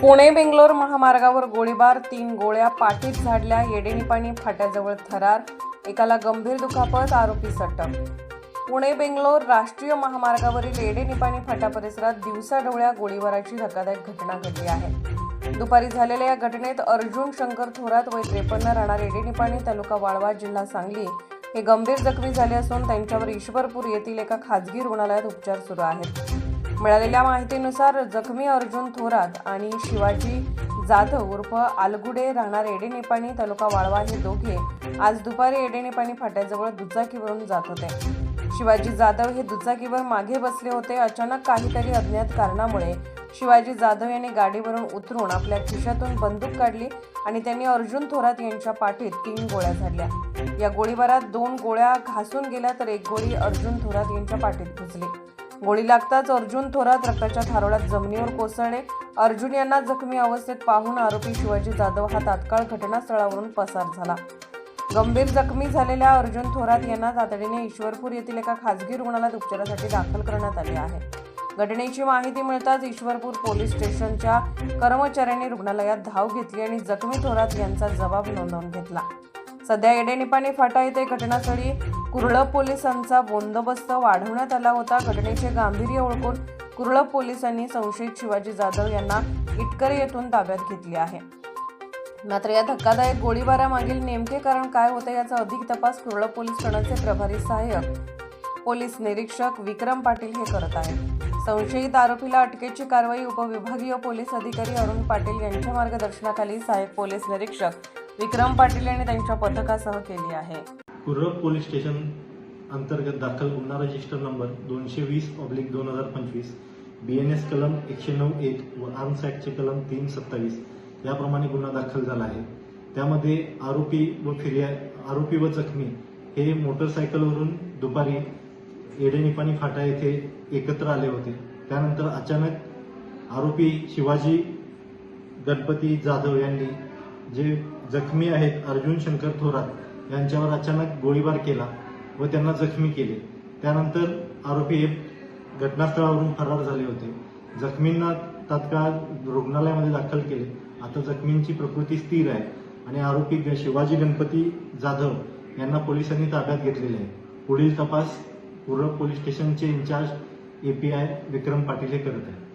पुणे बेंगलोर महामार्गावर गोळीबार तीन गोळ्या पाठीत झाडल्या येडेनिपाणी फाट्याजवळ थरार एकाला गंभीर दुखापत आरोपी सटक. पुणे बेंगलोर राष्ट्रीय महामार्गावरील येडेनिपाणी फाटा परिसरात दिवसाढवळ्या गोळीबाराची धक्कादायक घटना घडली आहे. दुपारी झालेल्या या घटनेत अर्जुन शंकर थोरात वय त्रेपन्न राहणार येडेनिपाणी तालुका वाळवा जिल्हा सांगली. हे गंभीर जखमी झाले असून त्यांच्यावर ईश्वरपूर येथील एका खाजगी रुग्णालयात उपचार सुरू आहेत. मिळालेल्या माहितीनुसार जखमी अर्जुन थोरात आणि शिवाजी जाधव उर्फ आलगुडे राहणार एडेनेपाणी तालुका वाळवा हे दोघे आज दुपारी एडेनेपाणी फाट्याजवळ दुचाकीवरून जात होते. शिवाजी जाधव हे दुचाकीवर मागे बसले होते. अचानक काहीतरी अज्ञात कारणामुळे शिवाजी जाधव यांनी गाडीवरून उतरून आपल्या खिशातून बंदूक काढली आणि त्यांनी अर्जुन थोरात यांच्या पाठीत तीन गोळ्या झाडल्या. या गोळीबारात दोन गोळ्या घासून गेल्या तर एक गोळी अर्जुन थोरात यांच्या पाठीत घुसली. गोळी लागताच अर्जुन थोरात रक्ताच्या थारोळ्यात जमिनीवर कोसळले अर्जुन यांना जखमी अवस्थेत पाहून आरोपी शिवाजी जाधव हा तात्काळ घटनास्थळावरून पसार झाला. गंभीर जखमी झालेल्या अर्जुन थोरात यांना तातडीने ईश्वरपूर येथील एका खासगी रुग्णालयात उपचारासाठी दाखल करण्यात आले आहे. घटनेची माहिती मिळताच ईश्वरपूर पोलीस स्टेशनच्या कर्मचाऱ्यांनी रुग्णालयात धाव घेतली आणि जखमी थोरात यांचा जबाब नोंदवून घेतला. सध्या एडेनिपाणी फाटा येथे घटनास्थळी कुर्ळप पोलिसांचा बंदोबस्त वाढवण्यात आला होता. घटनेचे गांभीर्य ओळखून कुर्ळप पोलिसांनी संशयित शिवाजी जाधव यांना इटकरी येथून ताब्यात घेतले आहे. मात्र या धक्कादायक गोळीबारामागील नेमके कारण काय होते याचा अधिक तपास कुर्ळप पोलीस ठाण्याचे प्रभारी सहाय्यक पोलीस निरीक्षक विक्रम पाटील हे करत आहेत. संशयित आरोपीला अटकेची कारवाई उपविभागीय पोलीस अधिकारी अरुण पाटील यांच्या मार्गदर्शनाखाली सहाय्यक पोलीस निरीक्षक विक्रम पाटील यांनी त्यांच्या पथकासह केली आहे. कुर्रब पोलीस स्टेशन अंतर्गत दाखल गुन्हा रजिस्टर नंबर दोनशे वीस ऑब्लिक दोन हजार पंचवीस बी एन एस कलम एकशे नऊ एक व आर्म्स ॲक्टचे कलम तीन सत्तावीस याप्रमाणे गुन्हा दाखल झाला आहे. त्यामध्ये आरोपी व फिर्या आरोपी व जखमी हे मोटरसायकलवरून दुपारी एडेनिपाणी फाटा येथे एकत्र आले होते. त्यानंतर अचानक आरोपी शिवाजी गणपती जाधव यांनी जे जखमी आहेत अर्जुन शंकर थोरात यांच्यावर अचानक गोळीबार केला व त्यांना जखमी केले. त्यानंतर आरोपी हे घटनास्थळावरून फरार झाले होते. जखमींना तात्काळ रुग्णालयामध्ये दाखल केले. आता जखमींची प्रकृती स्थिर आहे आणि आरोपी ग- शिवाजी गणपती जाधव यांना पोलिसांनी ताब्यात घेतलेले आहे. पुढील तपास पूर्व पोलीस स्टेशनचे इन्चार्ज एपीआय विक्रम पाटील हे करत आहेत.